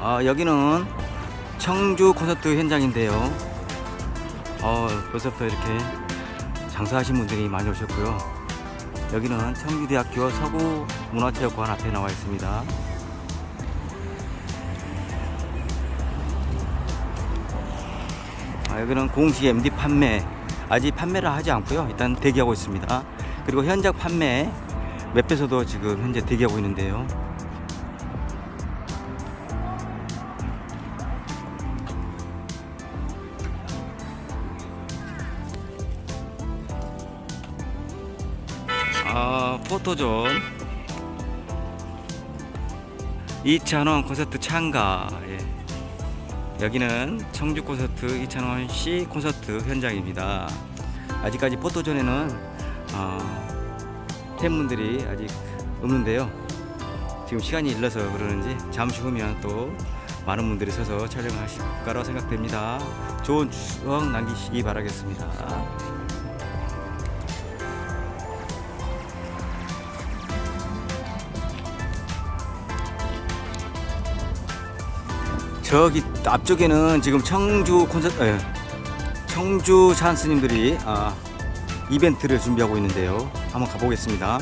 아, 여기는 청주 콘서트 현장인데요. 어, 벌써부터 이렇게 장사하신 분들이 많이 오셨고요. 여기는 청주대학교 서구문화체육관 앞에 나와 있습니다. 아, 여기는 공식 MD 판매 아직 판매를 하지 않고요. 일단 대기하고 있습니다. 그리고 현장 판매 맵에서도 지금 현재 대기하고 있는데요. 아, 포토존 2,000원 콘서트 참가. 예. 여기는 청주 콘서트 2,000원 시 콘서트 현장입니다. 아직까지 포토존에는 어, 팬분들이 아직 없는데요. 지금 시간이 일러서 그러는지 잠시 후면 또 많은 분들이 서서 촬영을 하실 거라고 생각됩니다. 좋은 추억 남기시기 바라겠습니다. 저기 앞쪽에는 지금 청주 콘서트, 예, 청주 찬스님들이 아, 이벤트를 준비하고 있는데요. 한번 가보겠습니다.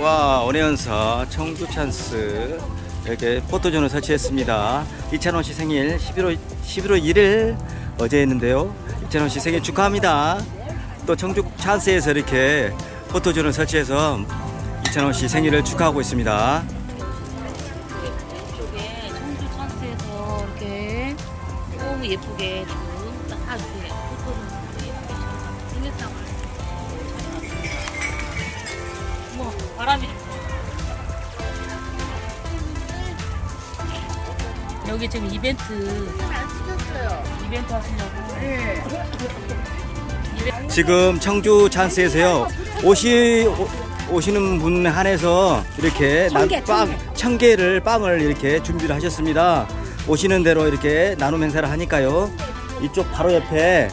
와 원혜연사 청주 찬스 이렇게 포토존을 설치했습니다. 이찬원 씨 생일 11월 11월 1일 어제 했는데요. 이찬원 씨 생일 축하합니다. 또 청주 찬스에서 이렇게 포토존을 설치해서 이찬원 씨 생일을 축하하고 있습니다. 왼쪽에 청주 찬스에서 이렇게 너무 예쁘게 딱 이렇게 뭐 바람이 여기 지금 이벤트 이벤트 하시려고 지금 청주 찬스에서요 오시 오, 오시는 분 한해서 이렇게 개, 빵, 천 개를 빵을 이렇게 준비를 하셨습니다. 오시는 대로 이렇게 나눔 행사를 하니까요. 이쪽 바로 옆에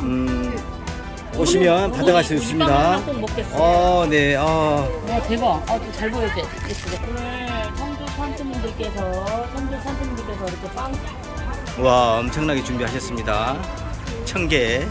음, 오시면 받아갈 수 있습니다. 꼭 먹겠어요. 어, 네, 어, 와 대박. 아, 좀잘 보여요. 예쁘게. 오늘 청주 산트분들께서 청주 산트분들께서 이렇게 빵 와 엄청나게 준비하셨습니다. 천 개.